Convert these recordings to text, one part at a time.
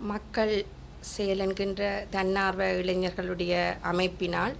மக்கள் செயல் என்கின்ற தன்னார்வ இளைஞர்களுடைய அமைப்பினால்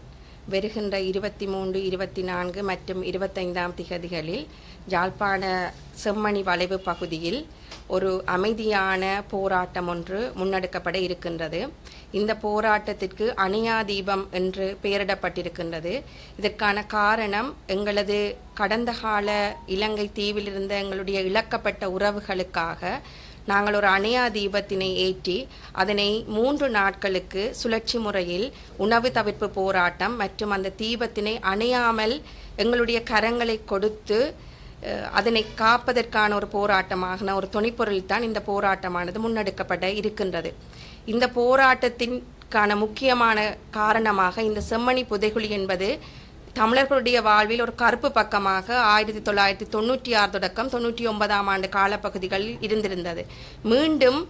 வருகின்ற இருபத்தி மூன்று இருபத்தி நான்கு மற்றும் இருபத்தைந்தாம் திகதிகளில் யாழ்ப்பாண செம்மணி வளைவு பகுதியில் ஒரு அமைதியான போராட்டம் ஒன்று முன்னெடுக்கப்பட இருக்கின்றது. இந்த போராட்டத்திற்கு அணியா தீபம் என்று பெயரிடப்பட்டிருக்கின்றது. இதற்கான காரணம் எங்களது கடந்த கால இலங்கை தீவிலிருந்த எங்களுடைய இழக்கப்பட்ட உறவுகளுக்காக நாங்கள் ஒரு அணையா தீபத்தினை ஏற்றி அதனை மூன்று நாட்களுக்கு சுழற்சி முறையில் உணவு தவிர்ப்பு போராட்டம் மற்றும் அந்த தீபத்தினை அணையாமல் எங்களுடைய கரங்களை கொடுத்து அதனை காப்பதற்கான ஒரு போராட்டமாக ஒரு துணைப்பொருள் தான் இந்த போராட்டமானது முன்னெடுக்கப்பட இருக்கின்றது. இந்த போராட்டத்திற்கான முக்கியமான காரணமாக இந்த செம்மணி புதைகுழி என்பது தமிழர்களுடைய வாழ்வில் ஒரு கருப்பு பக்கமாக ஆயிரத்தி தொள்ளாயிரத்தி தொண்ணூற்றி ஆறு தொடக்கம் தொண்ணூற்றி ஒன்பதாம் ஆண்டு காலப்பகுதிகளில் இருந்திருந்தது. மீண்டும்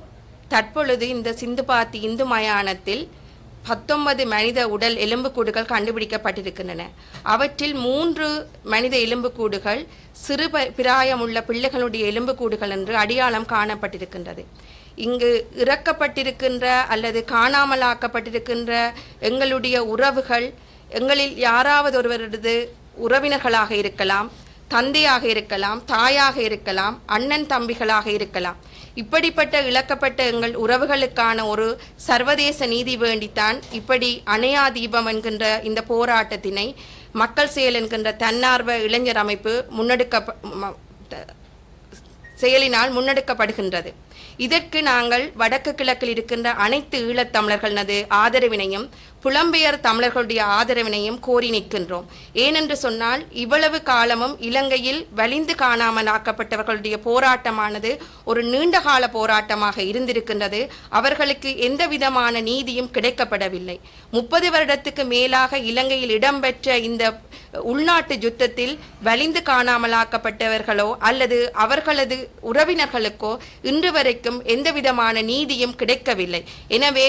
தற்பொழுது இந்த சிந்துபாத்தி இந்து மயானத்தில் பத்தொன்பது மனித உடல் எலும்புக்கூடுகள் கண்டுபிடிக்கப்பட்டிருக்கின்றன. அவற்றில் மூன்று மனித எலும்புக்கூடுகள் சிறு பிராயமுள்ள பிள்ளைகளுடைய எலும்புக்கூடுகள் என்று அடையாளம் காணப்பட்டிருக்கின்றது. இங்கு இறக்கப்பட்டிருக்கின்ற அல்லது காணாமலாக்கப்பட்டிருக்கின்ற எங்களுடைய உறவுகள் எங்களில் யாராவது ஒருவரது உறவினர்களாக இருக்கலாம் தந்தையாக இருக்கலாம் தாயாக இருக்கலாம் அண்ணன் தம்பிகளாக இருக்கலாம். இப்படிப்பட்ட இழக்கப்பட்ட எங்கள் உறவுகளுக்கான ஒரு சர்வதேச நீதி வேண்டித்தான் இப்படி அணையா தீபம் என்கின்ற இந்த போராட்டத்தினை மக்கள் செயல் என்கின்ற தன்னார்வ இளைஞர் அமைப்பு முன்னெடுக்க செயலினால் முன்னெடுக்கப்படுகின்றது. இதற்கு நாங்கள் வடக்கு கிழக்கில் இருக்கின்ற அனைத்து ஈழத்தமிழர்களது ஆதரவினையும் புலம்பெயர் தமிழர்களுடைய ஆதரவினையும் கோரி நிற்கின்றோம். ஏனென்று சொன்னால் இவ்வளவு காலமும் இலங்கையில் வலிந்து காணாமல் ஆக்கப்பட்டவர்களுடைய போராட்டமானது ஒரு நீண்டகால போராட்டமாக இருந்திருக்கின்றது. அவர்களுக்கு எந்த விதமான நீதியும் கிடைக்கப்படவில்லை. முப்பது வருடத்துக்கு மேலாக இலங்கையில் இடம்பெற்ற இந்த உள்நாட்டு யுத்தத்தில் வலிந்து காணாமலாக்கப்பட்டவர்களோ அல்லது அவர்களது உறவினர்களுக்கோ இன்று வரைக்கும் எந்த விதமான நீதியும் கிடைக்கவில்லை. எனவே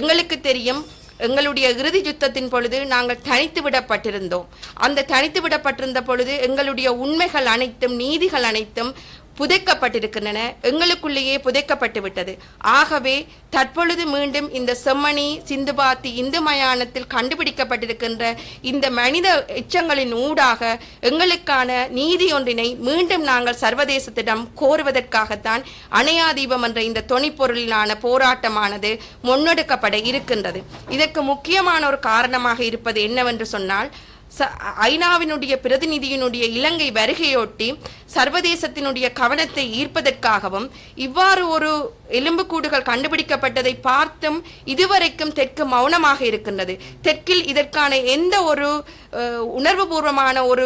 எங்களுக்கு தெரியும் எங்களுடைய இறுதி யுத்தத்தின் பொழுது நாங்கள் தனித்து விடப்பட்டிருந்தோம். அந்த தனித்து விடப்பட்டிருந்த பொழுது எங்களுடைய உண்மைகள் அனைத்தும் நீதிகள் அனைத்தும் புதைக்கப்பட்டிருக்கின்றன. எங்களுக்குள்ளேயே புதைக்கப்பட்டு விட்டது ஆகவே தற்பொழுது மீண்டும் இந்த செம்மணி சிந்துபாத்தி இந்து மயானத்தில் கண்டுபிடிக்கப்பட்டிருக்கின்ற இந்த மனித எச்சங்களின் ஊடாக எங்களுக்கான நீதி ஒன்றினை மீண்டும் நாங்கள் சர்வதேசத்திடம் கோருவதற்காகத்தான் அணையா தீபம் என்ற இந்த தொனிப்பொருளிலான போராட்டமானது முன்னெடுக்கப்பட இருக்கின்றது. இதற்கு முக்கியமான ஒரு காரணமாக இருப்பது என்னவென்று சொன்னால் ச ஐநாவினுடைய பிரதிநிதியினுடைய இலங்கை வருகையொட்டி சர்வதேசத்தினுடைய கவனத்தை ஈர்ப்பதற்காகவும் இவ்வாறு ஒரு எலும்புக்கூடுகள் கண்டுபிடிக்கப்பட்டதை பார்த்தும் இதுவரைக்கும் தெற்கு மௌனமாக இருக்கின்றது. தெற்கில் இதற்கான எந்த ஒரு உணர்வுபூர்வமான ஒரு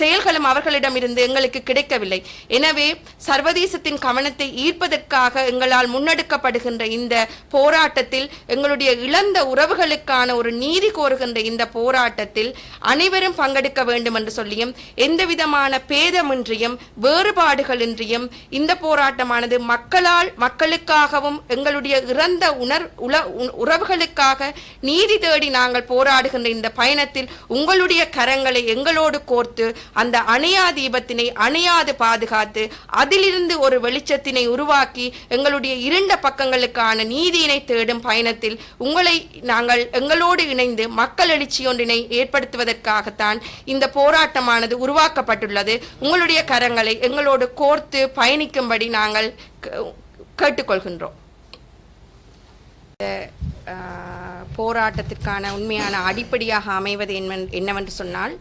செயல்களும் அவர்களிடமிருந்து எங்களுக்கு கிடைக்கவில்லை. எனவே சர்வதேசத்தின் கவனத்தை ஈர்ப்பதற்காக எங்களால் முன்னெடுக்கப்படுகின்ற இந்த போராட்டத்தில் எங்களுடைய இழந்த உறவுகளுக்கான ஒரு நீதி கோருகின்ற இந்த போராட்டத்தில் அனைவரும் பங்கெடுக்க வேண்டும் என்று சொல்லியும் எந்தவிதமான பேதமின்றியும் வேறுபாடுகளின்றியும் இந்த போராட்டமானது மக்கள் எங்களால் மக்களுக்காகவும் எங்களுடைய இறந்த உணர் உல உறவுகளுக்காக நீதி தேடி நாங்கள் போராடுகின்ற இந்த பயணத்தில் உங்களுடைய கரங்களை எங்களோடு கோர்த்து அந்த அணையா தீபத்தினை அணையாது பாதுகாத்து அதிலிருந்து ஒரு வெளிச்சத்தினை உருவாக்கி எங்களுடைய இருண்ட பக்கங்களுக்கான நீதியினை தேடும் பயணத்தில் உங்களை நாங்கள் எங்களோடு இணைந்து மக்கள் எழுச்சி ஒன்றினை ஏற்படுத்துவதற்காகத்தான் இந்த போராட்டமானது உருவாக்கப்பட்டுள்ளது. உங்களுடைய கரங்களை எங்களோடு கோர்த்து பயணிக்கும்படி நாங்கள் கேட்டுக்கொள்கின்றோம். போராட்டத்திற்கான உண்மையான அடிப்படையாக அமைவது என்னவென்று சொன்னால்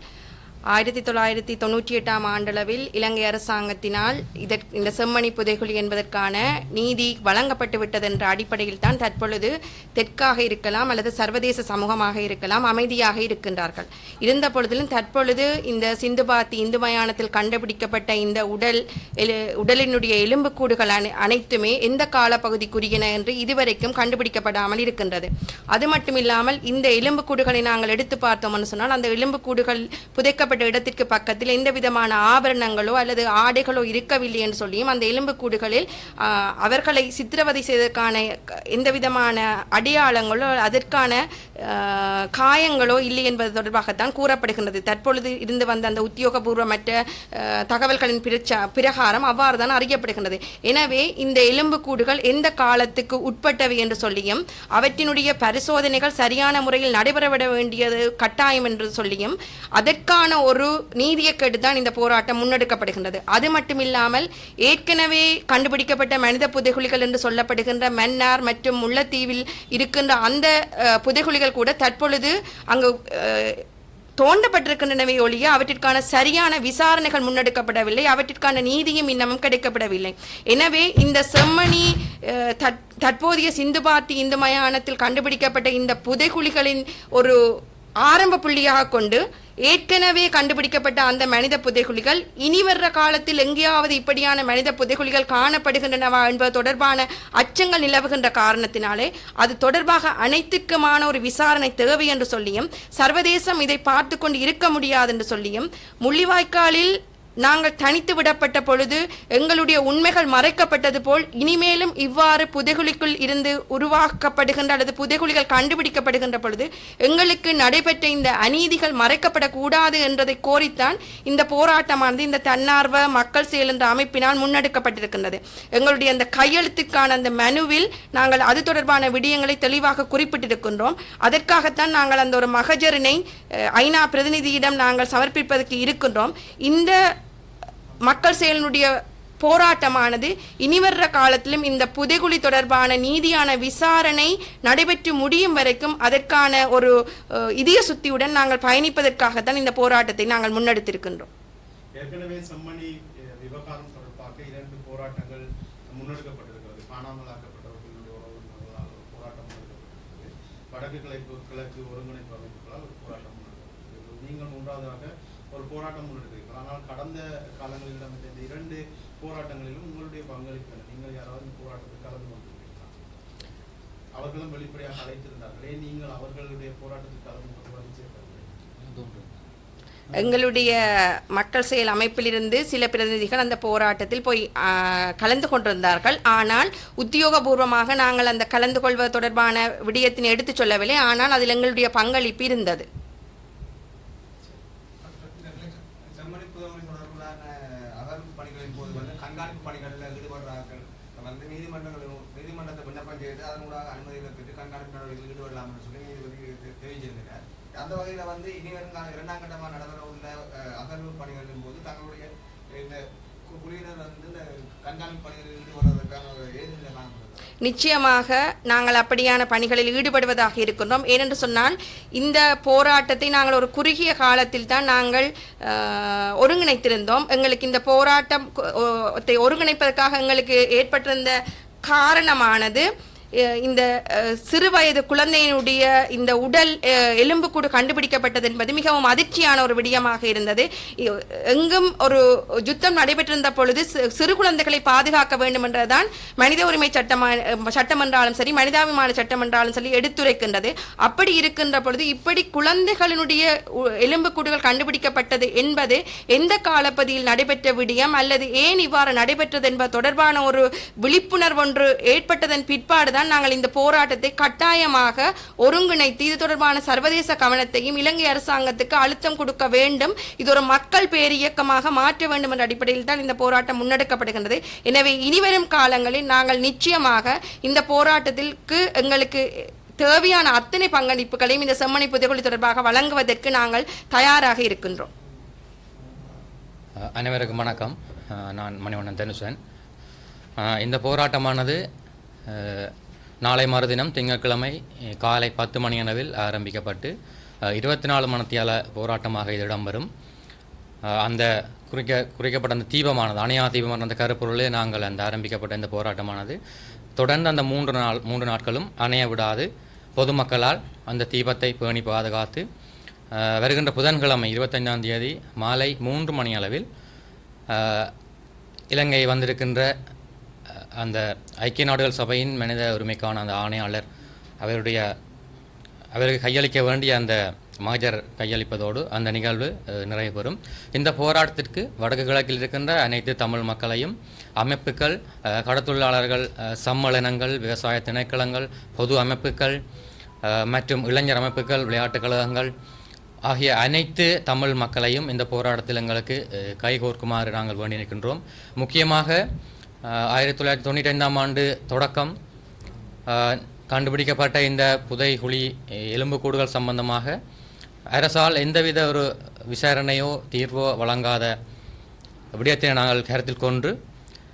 ஆயிரத்தி தொள்ளாயிரத்தி தொண்ணூற்றி எட்டாம் ஆண்டளவில் இலங்கை அரசாங்கத்தினால் இதற் இந்த செம்மணி புதைகுழி என்பதற்கான நீதி வழங்கப்பட்டு விட்டது என்ற அடிப்படையில் தான் தற்பொழுது தெற்காக இருக்கலாம் அல்லது சர்வதேச சமூகமாக இருக்கலாம் அமைதியாக இருக்கின்றார்கள். இருந்த பொழுதிலும் தற்பொழுது இந்த சிந்துபாத்தி இந்து மயானத்தில் கண்டுபிடிக்கப்பட்ட இந்த உடல் எலு- உடலினுடைய எலும்புக்கூடுகள் அனை அனைத்துமே எந்த காலப்பகுதிக்குரியன என்று இதுவரைக்கும் கண்டுபிடிக்கப்படாமல் இருக்கின்றது. அது மட்டும் இல்லாமல் இந்த எலும்புக்கூடுகளை நாங்கள் எடுத்து பார்த்தோம்னு சொன்னால் அந்த எலும்புக்கூடுகள் புதைக்க கண்டுபிடிக்கப்பட்ட இடத்திற்கு பக்கத்தில் எந்த விதமான ஆபரணங்களோ அல்லது ஆடைகளோ இருக்கவில்லை என்று சொல்லியும் அந்த எலும்புக்கூடுகளில் அவர்களை சித்திரவதை செய்ததற்கான எந்த விதமான அடையாளங்களோ அதற்கான காயங்களோ இல்லை என்பது தொடர்பாகத்தான் கூறப்படுகின்றது. தற்பொழுது இருந்து வந்த அந்த உத்தியோகபூர்வமற்ற தகவல்களின் பிரச்ச பிரகாரம் அவ்வாறு தான் அறியப்படுகின்றது. எனவே இந்த எலும்புக்கூடுகள் எந்த காலத்துக்கு உட்பட்டவை என்று சொல்லியும் அவற்றினுடைய பரிசோதனைகள் சரியான முறையில் நடைபெறவிட வேண்டியது கட்டாயம் என்று சொல்லியும் அதற்கான ஒரு நீதியை கேட்டுதான் இந்த போராட்டம் முன்னெடுக்கப்படுகின்றது. அது மட்டுமில்லாமல் ஏற்கனவே கண்டுபிடிக்கப்பட்ட மனித புதைகுழிகள் என்று சொல்லப்படுகின்ற மன்னார் மற்றும் முல்லைத்தீவில் இருக்கின்ற அந்த புதைகுலிகள் கூட தற்பொழுது அங்கு தோண்டப்பட்டிருக்கின்றனவே ஒழிய அவற்றிற்கான சரியான விசாரணைகள் முன்னெடுக்கப்படவில்லை அவற்றிற்கான நீதியும் இன்னமும் கிடைக்கப்படவில்லை. எனவே இந்த செம்மணி தற்போதைய சிந்து பார்ட்டி இந்து மயானத்தில் கண்டுபிடிக்கப்பட்ட இந்த புதைகுழிகளின் ஒரு ஆரம்ப புள்ளியாக கொண்டு ஏற்கனவே கண்டுபிடிக்கப்பட்ட அந்த மனித புதைகுழிகள் இனி வர்ற காலத்தில் எங்கேயாவது இப்படியான மனித புதைகுழிகள் காணப்படுகின்றனவா என்பது தொடர்பான அச்சங்கள் நிலவுகின்ற காரணத்தினாலே அது தொடர்பாக அனைத்துக்குமான ஒரு விசாரணை தேவை என்று சொல்லியும் சர்வதேசம் இதை பார்த்து கொண்டு இருக்க முடியாது என்று சொல்லியும் முள்ளிவாய்க்காலில் நாங்கள் தனித்து விடப்பட்ட பொழுது எங்களுடைய உண்மைகள் மறைக்கப்பட்டது போல் இனிமேலும் இவ்வாறு புதைகுழிக்குள் இருந்து உருவாக்கப்படுகின்ற அல்லது புதைகுழிகள் கண்டுபிடிக்கப்படுகின்ற பொழுது எங்களுக்கு நடைபெற்ற இந்த அநீதிகள் மறைக்கப்படக்கூடாது என்றதை கோரித்தான் இந்த போராட்டமானது இந்த தன்னார்வ மக்கள் செயல் என்ற அமைப்பினால் முன்னெடுக்கப்பட்டிருக்கின்றது. எங்களுடைய அந்த கையெழுத்துக்கான அந்த மனுவில் நாங்கள் அது தொடர்பான விடயங்களை தெளிவாக குறிப்பிட்டிருக்கின்றோம். அதற்காகத்தான் நாங்கள் அந்த ஒரு மகஜரினை ஐநா பிரதிநிதியிடம் நாங்கள் சமர்ப்பிப்பதற்கு இருக்கின்றோம். இந்த மக்கள் செயலினுடைய போராட்டமானது இனிவர்ற காலத்திலும் இந்த புதைகுழி தொடர்பான நீதியான விசாரணை நடைபெற்று முடியும் வரைக்கும் அதற்கான ஒரு இதய சுத்தியுடன் நாங்கள் பயணிப்பதற்காகத்தான் இந்த போராட்டத்தை நாங்கள் முன்னெடுத்திருக்கின்றோம். ஏற்கனவே செம்மணி விவகாரம் தொடர்பாக இரண்டு போராட்டங்கள் முன்னெடுக்கப்பட்டிருக்கிறது. காணாமலாக்கப்பட்டவர்களுடைய உறவினர்களால் போராட்டம் முன்னெடுக்கப்பட்டிருக்கிறது. வடக்கு கிழக்கு கிழக்கு ஒருங்கிணைப்பு அமைப்புகளால் ஒரு போராட்டம் முன்னெடுக்கப்பட்டிருக்கிறது. நீங்கள் மூன்றாவதாக ஒரு போராட்டம் முன்னெடுக்கிறீர்கள். ஆனால் கடந்த காலங்களில் நடந்த இந்த இரண்டு போராட்டங்களிலும் உங்களுடைய பங்களிப்பு நீங்கள் யாராவது இந்த போராட்டத்தில் கலந்து கொண்டிருக்கிறீர்களா? அவர்களும் வெளிப்படையாக அழைத்திருந்தார்களே நீங்கள் அவர்களுடைய போராட்டத்தில் கலந்து கொண்டு வந்து சேர்க்கவில்லை எங்களுடைய மக்கள் செயல் அமைப்பிலிருந்து சில பிரதிநிதிகள் அந்த போராட்டத்தில் போய் கலந்து கொண்டிருந்தார்கள். ஆனால் உத்தியோகபூர்வமாக நாங்கள் அந்த கலந்து கொள்வது தொடர்பான விடயத்தினை எடுத்துச் சொல்லவில்லை. ஆனால் அதில் எங்களுடைய பங்களிப்பு இருந்தது. நிச்சயமாக நாங்கள் அப்படியான பணிகளில் ஈடுபடுவதாக இருக்கின்றோம். ஏனென்று சொன்னால் இந்த போராட்டத்தை நாங்கள் ஒரு குறுகிய காலத்தில் தான் நாங்கள் ஒருங்கிணைத்திருந்தோம். எங்களுக்கு இந்த போராட்டம் ஒருங்கிணைப்பதற்காக எங்களுக்கு ஏற்பட்டிருந்த காரணமானது இந்த சிறு சிறுவயது குழந்தையினுடைய இந்த உடல் எலும்புக்கூடு கண்டுபிடிக்கப்பட்டது என்பது மிகவும் அதிர்ச்சியான ஒரு விடயமாக இருந்தது. எங்கும் ஒரு யுத்தம் நடைபெற்றிருந்த பொழுது சிறு குழந்தைகளை பாதுகாக்க வேண்டும் என்றதான் மனித உரிமை சட்டமா சட்டம் என்றாலும் சரி மனிதாபிமான சட்டம் என்றாலும் சரி எடுத்துரைக்கின்றது. அப்படி இருக்கின்ற பொழுது இப்படி குழந்தைகளினுடைய உ- எலும்புக்கூடுகள் கண்டுபிடிக்கப்பட்டது என்பது எந்த காலப்பதியில் நடைபெற்ற விடயம் அல்லது ஏன் இவ்வாறு நடைபெற்றது என்பது தொடர்பான ஒரு விழிப்புணர்வு ஒன்று ஏற்பட்டதன் பிற்பாடுதான் நாங்கள் இந்த போராட்டத்தை கட்டாயமாக ஒருங்கிணைத்து இது தொடர்பான சர்வதேச கவனத்தையும் இலங்கை அரசாங்கத்துக்கு அழுத்தம் கொடுக்க வேண்டும். இது ஒரு மக்கள் பேரியக்கமாக மாற்ற வேண்டும் என்ற அடிப்படையில் தான் இந்த போராட்டம் முன்னெடுக்கப்படுகின்றது. எனவே இனிவரும் காலங்களில் நாங்கள் நிச்சயமாக இந்த போராட்டத்திற்கு எங்களுக்கு தேவையான அத்தனை பங்களிப்புகளையும் இந்த செம்மணி புதைகுழி தொடர்பாக வழங்குவதற்கு நாங்கள் தயாராக இருக்கின்றோம். அனைவருக்கும் வணக்கம். நான் மணிவண்ணன் தனுஷன் இந்த போராட்டமானது நாளை மறுதினம் திங்கட்கிழமை காலை பத்து மணி அளவில் ஆரம்பிக்கப்பட்டு இருபத்தி நாலு மணத்தியால போராட்டமாக இது இடம்பெறும். அந்த குறிக்க குறிக்கப்பட்ட அந்த தீபமானது அணையா தீபமான அந்த கருப்பொருளே நாங்கள் அந்த ஆரம்பிக்கப்பட்ட இந்த போராட்டமானது. தொடர்ந்து அந்த மூன்று நாள் மூன்று நாட்களும் அணைய விடாது. பொதுமக்களால் அந்த தீபத்தை பேணி பாதுகாத்து வருகின்ற புதன்கிழமை இருபத்தைந்தாம் தேதி மாலை மூன்று மணி அளவில் இலங்கை வந்திருக்கின்ற அந்த ஐக்கிய நாடுகள் சபையின் மனித உரிமைக்கான அந்த ஆணையாளர் அவருடைய அவருக்கு கையளிக்க வேண்டிய அந்த மாஜர் கையளிப்பதோடு அந்த நிகழ்வு நிறைவு பெறும் இந்த போராட்டத்திற்கு வடக்கு கிழக்கில் இருக்கின்ற அனைத்து தமிழ் மக்களையும் அமைப்புகள் கடத்தொழிலாளர்கள் அஹ், சம்மேளனங்கள் விவசாய திணைக்களங்கள் பொது அமைப்புகள் மற்றும் இளைஞர் அமைப்புகள் விளையாட்டுக் கழகங்கள் ஆகிய அனைத்து தமிழ் மக்களையும் இந்த போராட்டத்தில் எங்களுக்கு கைகோர்க்குமாறு நாங்கள் வேண்டி நிற்கின்றோம் முக்கியமாக ஆயிரத்தி தொள்ளாயிரத்தி தொண்ணூற்றி ஐந்தாம் ஆண்டு தொடக்கம். கண்டுபிடிக்கப்பட்ட இந்த புதைகுழி அஹ், எலும்புக்கூடுகள் சம்பந்தமாக அரசால் எந்தவித ஒரு விசாரணையோ தீர்வோ வழங்காத விடயத்தை நாங்கள் கருத்தில் கொண்டு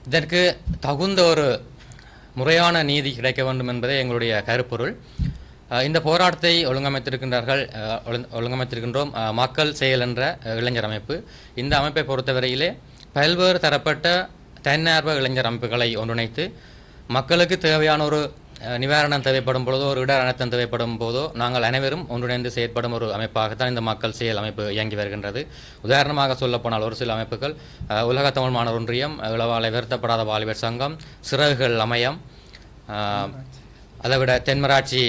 இதற்கு தகுந்த ஒரு முறையான நீதி கிடைக்க வேண்டும் என்பதே எங்களுடைய கருப்பொருள். இந்த போராட்டத்தை ஒழுங்கமைத்திருக்கின்றார்கள் ஒழுங்கமைத்திருக்கின்றோம் மக்கள் செயல் என்ற இளைஞர் அமைப்பு. இந்த அமைப்பை பொறுத்தவரையிலே பல்வேறு தரப்பட்ட தன்னார்வ இளைஞர் அமைப்புகளை ஒன்றிணைத்து மக்களுக்கு தேவையான ஒரு நிவாரணம் தேவைப்படும் பொழுதோ ஒரு இடர் அனர்த்தம் தேவைப்படும் போதோ நாங்கள் அனைவரும் ஒன்றிணைந்து செயற்படும் ஒரு அமைப்பாகத்தான் இந்த மக்கள் செயல் அமைப்பு இயங்கி வருகின்றது. உதாரணமாக சொல்லப்போனால் ஒரு சில அமைப்புகள் உலக தமிழ் மாணவர் ஒன்றியம் இளவாலை வருத்தப்படாத வாலிபர் சங்கம் சிறகுகள் அமையம் அதைவிட தென்மராட்சி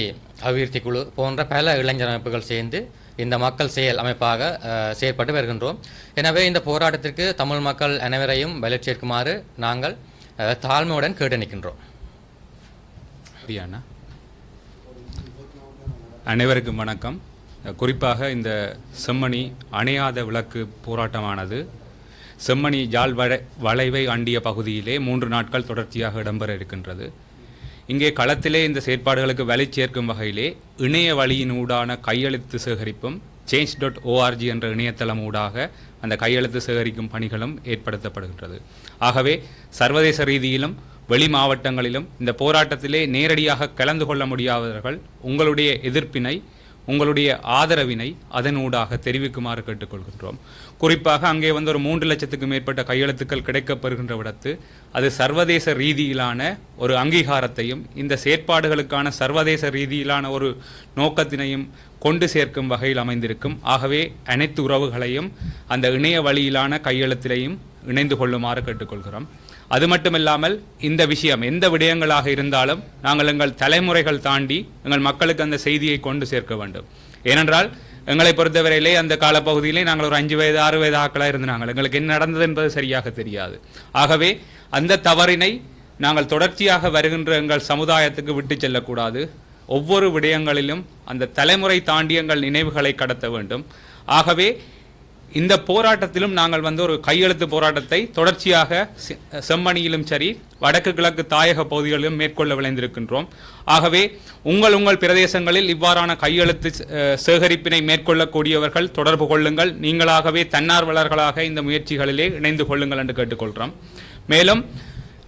அபிவிருத்தி குழு போன்ற பல இளைஞர் அமைப்புகள் சேர்ந்து இந்த மக்கள் செயல் அமைப்பாக செயற்பட்டு வருகின்றோம். எனவே இந்த போராட்டத்திற்கு தமிழ் மக்கள் அனைவரையும் பயிற்சிக்குமாறு நாங்கள் தாழ்மையுடன் கேட்டு நிற்கின்றோம் அனைவருக்கும் வணக்கம். குறிப்பாக இந்த செம்மணி அணையாத விளக்கு போராட்டமானது செம்மணி ஜால் வளை வளைவை அண்டிய பகுதியிலே மூன்று நாட்கள் தொடர்ச்சியாக இடம்பெற இருக்கின்றது. இங்கே களத்திலே இந்த செயற்பாடுகளுக்கு வலை சேர்க்கும் வகையிலே இணைய வழியினூடான கையெழுத்து சேகரிப்பும் சேஞ்ச் டாட் ஓஆர்ஜி என்ற இணையதளம் ஊடாக அந்த கையெழுத்து சேகரிக்கும் பணிகளும் ஏற்படுத்தப்படுகின்றது. ஆகவே சர்வதேச ரீதியிலும் வெளி மாவட்டங்களிலும் இந்த போராட்டத்திலே நேரடியாக கலந்து கொள்ள முடியாதவர்கள் உங்களுடைய எதிர்ப்பினை உங்களுடைய ஆதரவினை அதனூடாக தெரிவிக்குமாறு கேட்டுக்கொள்கின்றோம். குறிப்பாக அங்கே வந்து ஒரு மூன்று லட்சத்துக்கு மேற்பட்ட கையெழுத்துக்கள் கிடைக்கப்பெறுகின்ற விடத்து அது சர்வதேச ரீதியிலான ஒரு அங்கீகாரத்தையும் இந்த செயற்பாடுகளுக்கான சர்வதேச ரீதியிலான ஒரு நோக்கத்தினையும் கொண்டு சேர்க்கும் வகையில் அமைந்திருக்கும். ஆகவே அனைத்து உறவுகளையும் அந்த இணைய வழியிலான கையெழுத்திலையும் இணைந்து கொள்ளுமாறு கேட்டுக்கொள்கிறோம். அது மட்டுமில்லாமல் இந்த விஷயம் எந்த விடயங்களாக இருந்தாலும் நாங்கள் எங்கள் தலைமுறைகள் தாண்டி எங்கள் மக்களுக்கு அந்த செய்தியை கொண்டு சேர்க்க வேண்டும். ஏனென்றால் எங்களை பொறுத்தவரையிலே அந்த காலப்பகுதியிலே நாங்கள் ஒரு அஞ்சு வயது ஆறு வயது ஆக்களாக இருந்தாங்க எங்களுக்கு என்ன நடந்தது என்பது சரியாக தெரியாது. ஆகவே அந்த தவறினை நாங்கள் தொடர்ச்சியாக வருகின்ற எங்கள் சமுதாயத்துக்கு விட்டு செல்லக்கூடாது. ஒவ்வொரு விடயங்களிலும் அந்த தலைமுறை தாண்டி எங்கள் நினைவுகளை கடத்த வேண்டும். ஆகவே இந்த போராட்டத்திலும் நாங்கள் வந்து ஒரு கையெழுத்து போராட்டத்தை தொடர்ச்சியாக செ- செம்மணியிலும் சரி வடக்கு கிழக்கு தாயக பகுதிகளிலும் மேற்கொள்ள விளைந்திருக்கின்றோம். ஆகவே உங்கள் உங்கள் பிரதேசங்களில் இவ்வாறான கையெழுத்து சேகரிப்பினை மேற்கொள்ளக்கூடியவர்கள் தொடர்பு கொள்ளுங்கள். நீங்களாகவே தன்னார்வலர்களாக இந்த முயற்சிகளிலே இணைந்து கொள்ளுங்கள் என்று கேட்டுக்கொள்கிறோம். மேலும்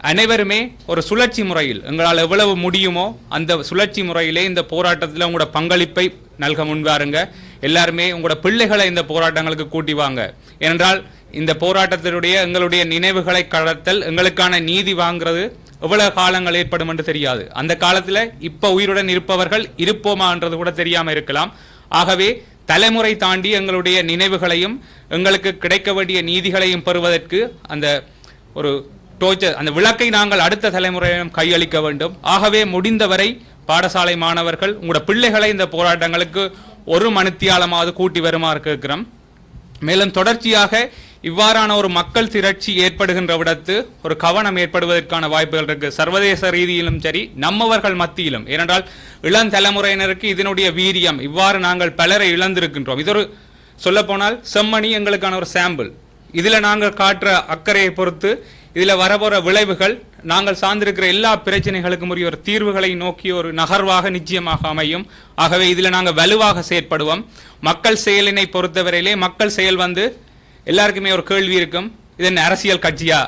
அனைவருமே ஒரு சுழற்சி முறையில் எங்களால் எவ்வளவு முடியுமோ அந்த சுழற்சி முறையிலே இந்த போராட்டத்தில் உங்களோட பங்களிப்பை நல்க முன்வாருங்க. எல்லாருமே உங்களோட பிள்ளைகளை இந்த போராட்டங்களுக்கு கூட்டி வாங்க. ஏனென்றால் இந்த போராட்டத்தினுடைய எங்களுடைய நினைவுகளை கடத்தல் எங்களுக்கான நீதி வாங்குறது எவ்வளவு காலங்கள் ஏற்படும் என்று தெரியாது. அந்த காலத்தில் இப்போ உயிருடன் இருப்பவர்கள் இருப்போமான்றது கூட தெரியாம இருக்கலாம். ஆகவே தலைமுறை தாண்டி எங்களுடைய நினைவுகளையும் எங்களுக்கு கிடைக்க வேண்டிய நீதிகளையும் பெறுவதற்கு அந்த ஒரு டோச்சர் அந்த விளக்கை நாங்கள் அடுத்த தலைமுறையிடம் கையளிக்க வேண்டும். ஆகவே முடிந்தவரை பாடசாலை மாணவர்கள் உங்களோட பிள்ளைகளை இந்த போராட்டங்களுக்கு ஒரு மணித்தியாலமாவது கூட்டி வருமாறு கேட்கிறோம். மேலும் தொடர்ச்சியாக இவ்வாறான ஒரு மக்கள் திரட்சி ஏற்படுகின்ற விடத்து ஒரு கவனம் ஏற்படுவதற்கான வாய்ப்புகள் இருக்கு. சர்வதேச ரீதியிலும் சரி நம்மவர்கள் மத்தியிலும். ஏனென்றால் இளம் தலைமுறையினருக்கு இதனுடைய வீரியம். இவ்வாறு நாங்கள் பலரை இழந்திருக்கின்றோம். இது ஒரு சொல்லப்போனால் செம்மணி எங்களுக்கான ஒரு சாம்பிள் இதில் நாங்கள் காட்டுற அக்கறையை பொறுத்து இதில் வரப்போகிற விளைவுகள் நாங்கள் சார்ந்திருக்கிற எல்லா பிரச்சனைகளுக்கும் உரிய ஒரு தீர்வுகளை நோக்கி ஒரு நகர்வாக நிச்சயமாக அமையும். ஆகவே இதில் நாங்கள் வலுவாக செயற்படுவோம். மக்கள் செயலினை பொறுத்தவரையிலே மக்கள் செயல் வந்து எல்லாருக்குமே ஒரு கேள்வி இருக்கும். இது என்ன அரசியல் கட்சியா?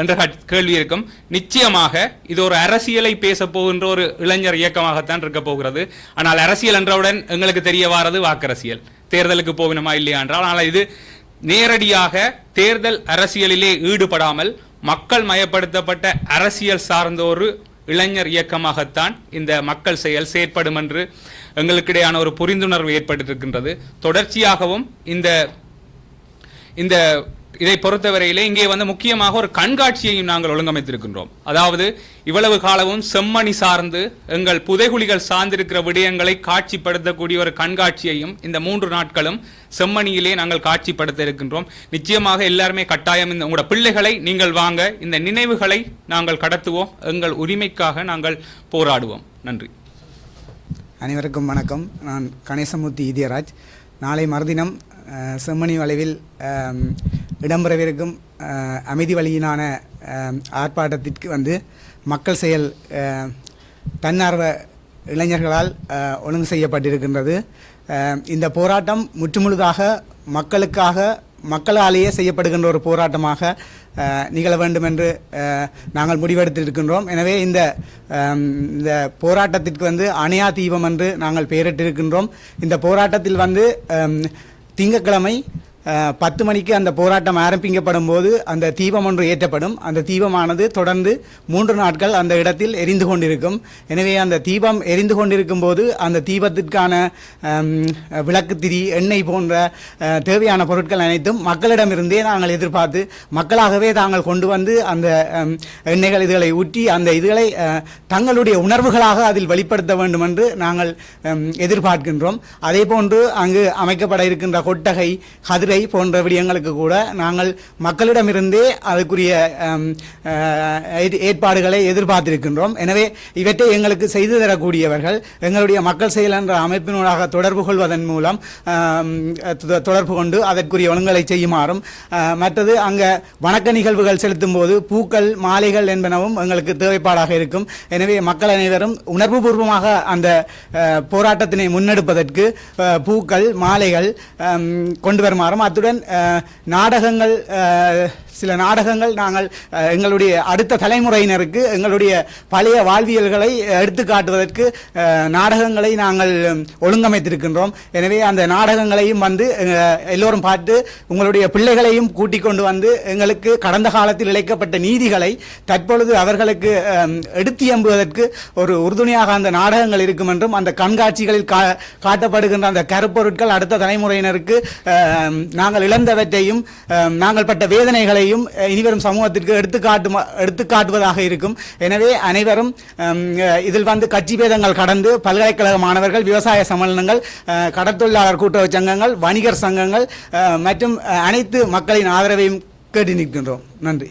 என்ற கேள்வி இருக்கும். நிச்சயமாக இது ஒரு அரசியலை பேச போகின்ற ஒரு இளைஞர் இயக்கமாகத்தான் இருக்க போகிறது. ஆனால் அரசியல் என்றவுடன் எங்களுக்கு தெரிய வாரது வாக்கரசியல். தேர்தலுக்கு போகணுமா இல்லையா என்றால் ஆனால் இது நேரடியாக தேர்தல் அரசியலிலே ஈடுபடாமல் மக்கள் மயப்படுத்தப்பட்ட அரசியல் சார்ந்த ஒரு இளைஞர் இயக்கமாகத்தான் இந்த மக்கள் செயல் செயற்படும் என்று எங்களுக்கிடையான ஒரு புரிந்துணர்வு ஏற்பட்டிருக்கின்றது. தொடர்ச்சியாகவும் இந்த இந்த இதை பொறுத்தவரையிலே இங்கே வந்து முக்கியமாக ஒரு கண்காட்சியையும் நாங்கள் ஒழுங்கமைத்திருக்கின்றோம். அதாவது இவ்வளவு காலமும் செம்மணி சார்ந்து எங்கள் புதைகுழிகள் சார்ந்திருக்கிற விடயங்களை காட்சிப்படுத்தக்கூடிய ஒரு கண்காட்சியையும் இந்த மூன்று நாட்களும் செம்மணியிலே நாங்கள் காட்சிப்படுத்த இருக்கின்றோம். நிச்சயமாக எல்லாருமே கட்டாயம் இந்த உங்களோட பிள்ளைகளை நீங்கள் வாங்க இந்த நினைவுகளை நாங்கள் கடத்துவோம் எங்கள் உரிமைக்காக நாங்கள் போராடுவோம். நன்றி. அனைவருக்கும் வணக்கம். நான் கணேசமூர்த்தி இதயராஜ். நாளை மறுதினம் செம்மணி வளைவில் இடம்பெறவிருக்கும் அமைதி வழியிலான ஆர்ப்பாட்டத்திற்கு வந்து மக்கள் செயல் தன்னார்வ இளைஞர்களால் ஒழுங்கு செய்யப்பட்டிருக்கின்றது. இந்த போராட்டம் முற்றுமுழுதாக மக்களுக்காக மக்களாலேயே செய்யப்படுகின்ற ஒரு போராட்டமாக நிகழ வேண்டும் என்று நாங்கள் முடிவெடுத்திருக்கின்றோம். எனவே இந்த இந்த போராட்டத்திற்கு வந்து அணையா தீபம் என்று நாங்கள் பெயரிட்டிருக்கின்றோம். இந்த போராட்டத்தில் வந்து திங்கக்கிழமை பத்து மணிக்கு அந்த போராட்டம் ஆரம்பிக்கப்படும் போது அந்த தீபம் ஒன்று ஏற்றப்படும். அந்த தீபமானது தொடர்ந்து மூன்று நாட்கள் அந்த இடத்தில் எரிந்து கொண்டிருக்கும். எனவே அந்த தீபம் எரிந்து கொண்டிருக்கும் போது அந்த தீபத்திற்கான விளக்கு விளக்குத்திரி எண்ணெய் போன்ற தேவையான பொருட்கள் அனைத்தும் மக்களிடமிருந்தே நாங்கள் எதிர்பார்த்து மக்களாகவே தாங்கள் கொண்டு வந்து அந்த எண்ணெய்கள் இதுகளை ஊற்றி அந்த இதுகளை தங்களுடைய உணர்வுகளாக அதில் வெளிப்படுத்த வேண்டும் என்று நாங்கள் எதிர்பார்க்கின்றோம். அதே போன்று அங்கு அமைக்கப்பட இருக்கின்ற கொட்டகை கதிரை போன்ற விடயங்களுக்கு கூட நாங்கள் மக்களிடமிருந்தே அதுக்குரிய ஏற்பாடுகளை எதிர்பார்த்திருக்கின்றோம். எனவே இவற்றை எங்களுக்கு செய்து தரக்கூடியவர்கள் எங்களுடைய மக்கள் செயல் என்ற அமைப்பினூடாக தொடர்பு கொள்வதன் மூலம் தொடர்பு கொண்டு அதற்குரிய ஒழுங்கலை செய்யுமாறும் மற்றது அங்கே வணக்க நிகழ்வுகள் செலுத்தும் போது பூக்கள் மாலைகள் என்பனவும் எங்களுக்கு தேவைப்பாடாக இருக்கும். எனவே மக்கள் அனைவரும் உணர்வுபூர்வமாக அந்த போராட்டத்தினை முன்னெடுப்பதற்கு பூக்கள் மாலைகள் கொண்டு வருமாறும் அத்துடன் நாடகங்கள் சில நாடகங்கள் நாங்கள் எங்களுடைய அடுத்த தலைமுறையினருக்கு எங்களுடைய பழைய வாழ்வியல்களை எடுத்து காட்டுவதற்கு நாடகங்களை நாங்கள் ஒழுங்கமைத்திருக்கின்றோம். எனவே அந்த நாடகங்களையும் வந்து எல்லோரும் பார்த்து உங்களுடைய பிள்ளைகளையும் கூட்டிக் கொண்டு வந்து எங்களுக்கு கடந்த காலத்தில் இழைக்கப்பட்ட நீதிகளை தற்பொழுது அவர்களுக்கு எடுத்து எம்புவதற்கு ஒரு உறுதுணையாக அந்த நாடகங்கள் இருக்கும் என்றும் அந்த கண்காட்சிகளில் கா காட்டப்படுகின்ற அந்த கருப்பொருட்கள் அடுத்த தலைமுறையினருக்கு நாங்கள் இழந்தவற்றையும் நாங்கள் பட்ட வேதனைகளை அஹ், இனிவரும் சமூகத்திற்கு எடுத்துக்காட்டு எடுத்துக்காட்டுவதாக இருக்கும். எனவே அனைவரும் இதில் வந்து கட்சி பேதங்கள் கடந்து பல்கலைக்கழக மாணவர்கள் விவசாய சம்மேளனங்கள் கடற்தொழிலாளர் கூட்டுறவு சங்கங்கள் வணிகர் சங்கங்கள் மற்றும் அனைத்து மக்களின் ஆதரவையும் கேட்டு நிற்கின்றோம். நன்றி.